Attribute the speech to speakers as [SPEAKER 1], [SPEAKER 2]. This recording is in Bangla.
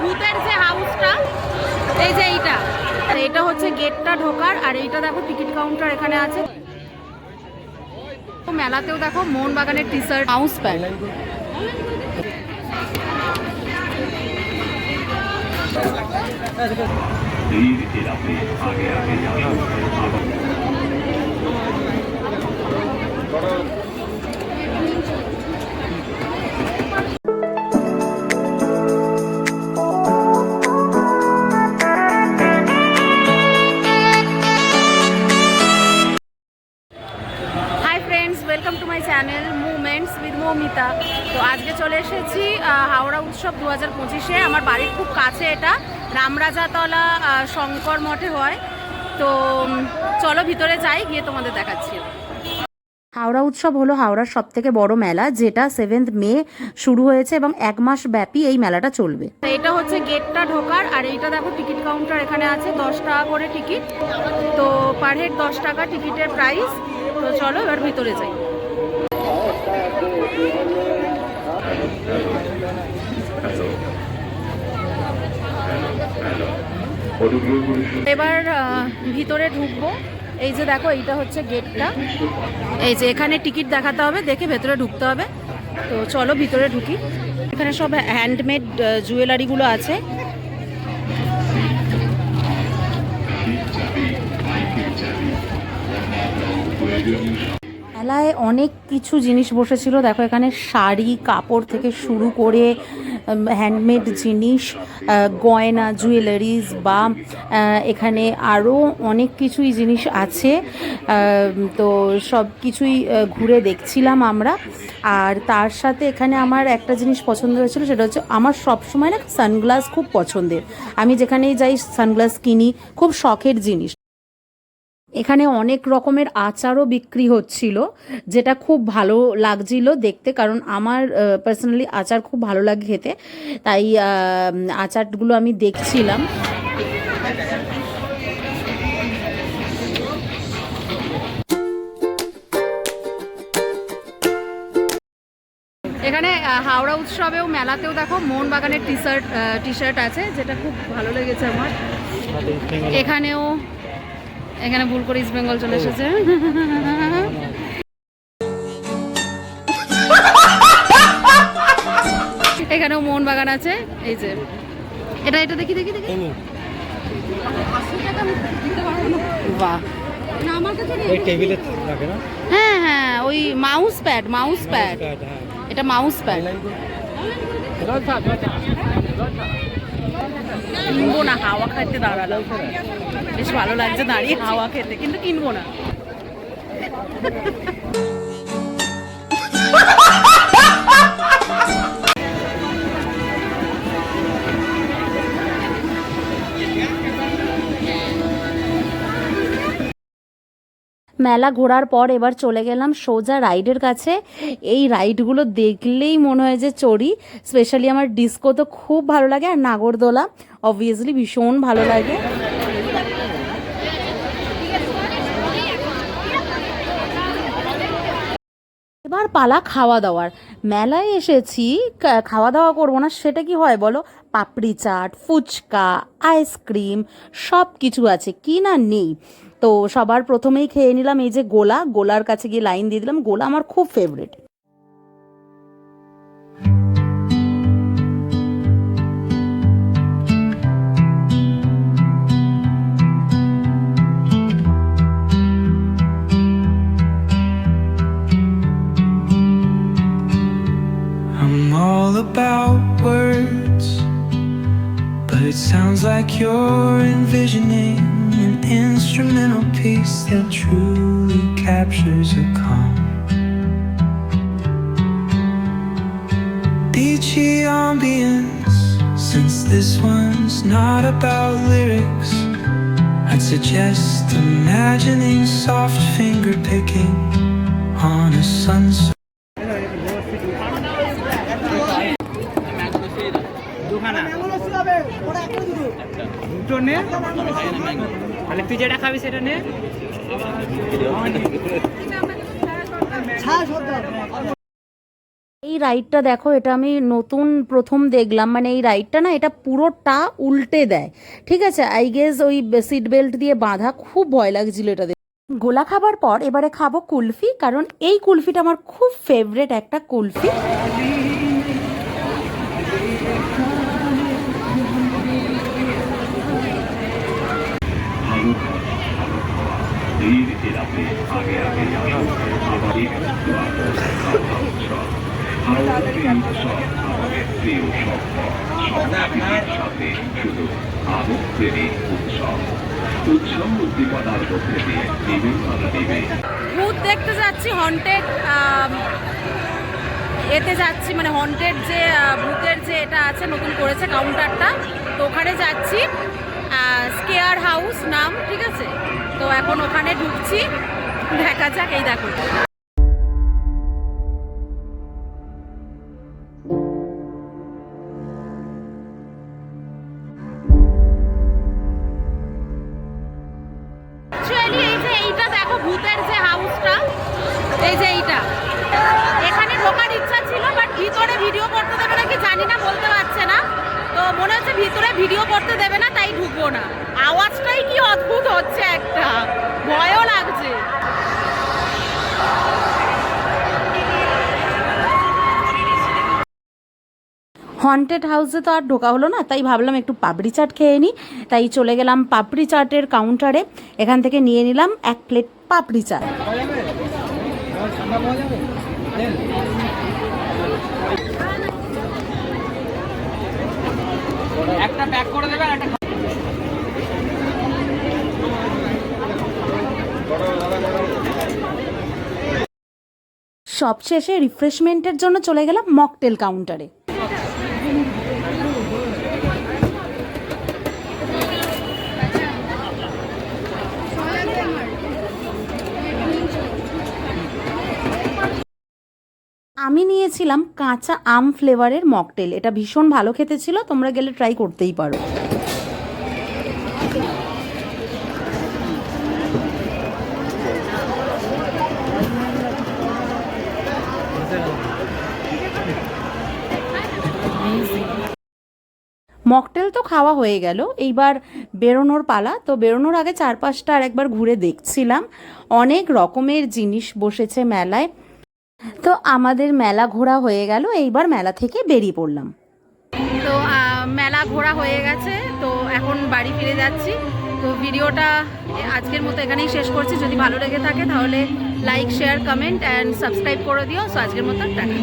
[SPEAKER 1] ভূতের যে হাউসটা এই যে এইটা। আর এটা হচ্ছে গেটটা ঢোকার, আর এইটা দেখো টিকিট কাউন্টার এখানে আছে। মেলাতেও দেখো মোহন বাগানের টি শার্ট হাউস প্যান্ট আগে আগে তো আজকে চলে এসেছি হাওড়া উৎসব দু হাজার পঁচিশে। আমার বাড়ির খুব কাছে এটা, রামরাজাতলা শঙ্কর মঠে হয়। তো চলো ভিতরে যাই, গিয়ে তোমাদের দেখাচ্ছি। হাওড়া উৎসব হলো হাওড়ার সব থেকে বড় মেলা, যেটা সেভেন্থ মে শুরু হয়েছে এবং এক মাস ব্যাপী এই মেলাটা চলবে। এটা হচ্ছে গেটটা ঢোকার, আর এইটা দেখো, টিকিট কাউন্টার এখানে আছে, দশ টাকা করে টিকিট। তো পার হেড দশ টাকা টিকিটের প্রাইস তো চলো, এবার ভিতরে যাই। এবার ভিতরে ঢুকবো। এই যে দেখো, এইটা হচ্ছে গেটটা। এই যে এখানে টিকিট দেখাতে হবে, দেখে ভেতরে ঢুকতে হবে। তো চলো ভিতরে ঢুকি। এখানে সব হ্যান্ডমেড জুয়েলারিগুলো আছে। মেলায় অনেক কিছু জিনিস বসেছিল। দেখো, এখানে শাড়ি, কাপড় থেকে শুরু করে হ্যান্ডমেড জিনিস গয়না জুয়েলারিজ বা এখানে আরও অনেক কিছুই জিনিস আছে। তো সব কিছুই ঘুরে দেখছিলাম আমরা। আর তার সাথে এখানে আমার একটা জিনিস পছন্দ হয়েছিল, সেটা হচ্ছে আমার সব সময় না সানগ্লাস খুব পছন্দের। আমি যেখানেই যাই সানগ্লাস কিনি, খুব শখের জিনিস। এখানে অনেক রকমের আচারও বিক্রি হচ্ছিল যেটা খুব ভালো লাগছিল দেখতে কারণ আমার পার্সোনালি আচার খুব ভালো লাগে খেতে তাই আচারগুলো আমি দেখছিলাম। এখানে হাওড়া উৎসবেও মেলাতেও দেখো মোহনবাগানের টি শার্ট টি শার্ট আছে যেটা খুব ভালো লেগেছে আমার। এখানেও এখানে ভুল করে ইস্ট বেঙ্গল চলে এসেছে। এখানেও মোহনবাগান আছে এই যে। এটা এটা দেখি দেখি দেখি। বাহ।
[SPEAKER 2] ওই টেবিলে রাখে না?
[SPEAKER 1] হ্যাঁ হ্যাঁ ওই মাউস প্যাড মাউস প্যাড
[SPEAKER 2] হ্যাঁ।
[SPEAKER 1] এটা মাউস প্যাড কিনবো না হাওয়া খাইতে দাঁড়ালাম বেশ ভালো লাগছে দাঁড়িয়ে হাওয়া খেতে কিন্তু কিনবো না। মেলা ঘোরার পর এবার চলে গেলাম সোজা রাইডের কাছে। এই রাইডগুলো দেখলেই মনে হয় যে চড়ি। স্পেশালি আমার ডিস্কো তো খুব ভালো লাগে আর নাগরদোলা অবভিয়াসলি ভীষণ ভালো লাগে। এবার পালা খাওয়া দাওয়ার। মেলায় এসেছি খাওয়া দাওয়া করব না, সেটা কি হয় বলো? পাপড়ি চাট, ফুচকা আইসক্রিম সব কিছু আছে, কি না নেই। তো সবার প্রথমেই খেয়ে নিলাম এই যে গোলা। গোলার কাছে গিয়ে লাইন দিয়ে দিলাম। গোলা আমার খুব favourite
[SPEAKER 3] Words, but it sounds like you're envisioning an instrumental piece that truly captures a calm. Beachy ambience, since this one's not about lyrics. I'd suggest imagining soft finger picking on a sunset.
[SPEAKER 2] দুটো নে। তাহলে তুই যেটা খাবি সেটা নে।
[SPEAKER 1] এই রাইডটা দেখো, এটা আমি নতুন প্রথম দেখলাম। মানে এই রাইডটা না, এটা পুরোটা উল্টে দেয়। ঠিক আছে? আই গেস ওই সিট বেল্ট দিয়ে বাঁধা। খুব ভয় লাগছিল এটা। গোলা খাবার পর এবারে খাব কুলফি, কারণ এই কুলফিটা আমার খুব ফেভারেট একটা কুলফি। ভূত দেখতে যাচ্ছি হন্টেড এতে যাচ্ছি মানে হন্টেড যে ভূতের যে এটা আছে, নতুন করেছে কাউন্টারটা তো ওখানে যাচ্ছি স্কেয়ার হাউস নাম, ঠিক আছে? তো এখন ওখানে ঢুকছি, দেখা যাক, এই দেখো। এই যে এইটা। এখানে ঢোকার ইচ্ছা ছিল বাট ভিতরে ভিডিও করতে দেবে নাকি জানি না, বলতে পারছে না। তো মনে হচ্ছে ভিতরে ভিডিও করতে দেবে না, তাই ঢুকবো না। আওয়াজটাই কি অদ্ভুত হচ্ছে একটা। ভয়ও লাগছে। হন্টেড হাউসে তো আর ঢোকা হলো না, তাই ভাবলাম একটু পাপড়ি চাট খেয়ে নিই তাই চলে গেলাম পাপড়ি চাটের কাউন্টারে এখান থেকে নিয়ে নিলাম এক প্লেট পাপড়ি চাট। সবশেষে রিফ্রেশমেন্টের জন্য চলে গেলাম মকটেল কাউন্টারে আমি নিয়েছিলাম কাঁচা আম ফ্লেভারের মকটেল। এটা ভীষণ ভালো খেতে ছিল, তোমরা গেলে ট্রাই করতেই পারো। মকটেল তো খাওয়া হয়ে গেল। এইবার বেরোনোর পালা। তো বেরোনোর আগে চারপাশটা আর একবার ঘুরে দেখছিলাম। অনেক রকমের জিনিস বসেছে মেলায়। তো আমাদের মেলা ঘোরা হয়ে গেল, এইবার মেলা থেকে বেরিয়ে পড়লাম। তো মেলা ঘোরা হয়ে গেছে, তো এখন বাড়ি ফিরে যাচ্ছি। তো ভিডিওটা আজকের মতো এখানেই শেষ করছি। যদি ভালো লেগে থাকে তাহলে like share comment and subscribe করে দিও। সো আজকের মতো টাটা।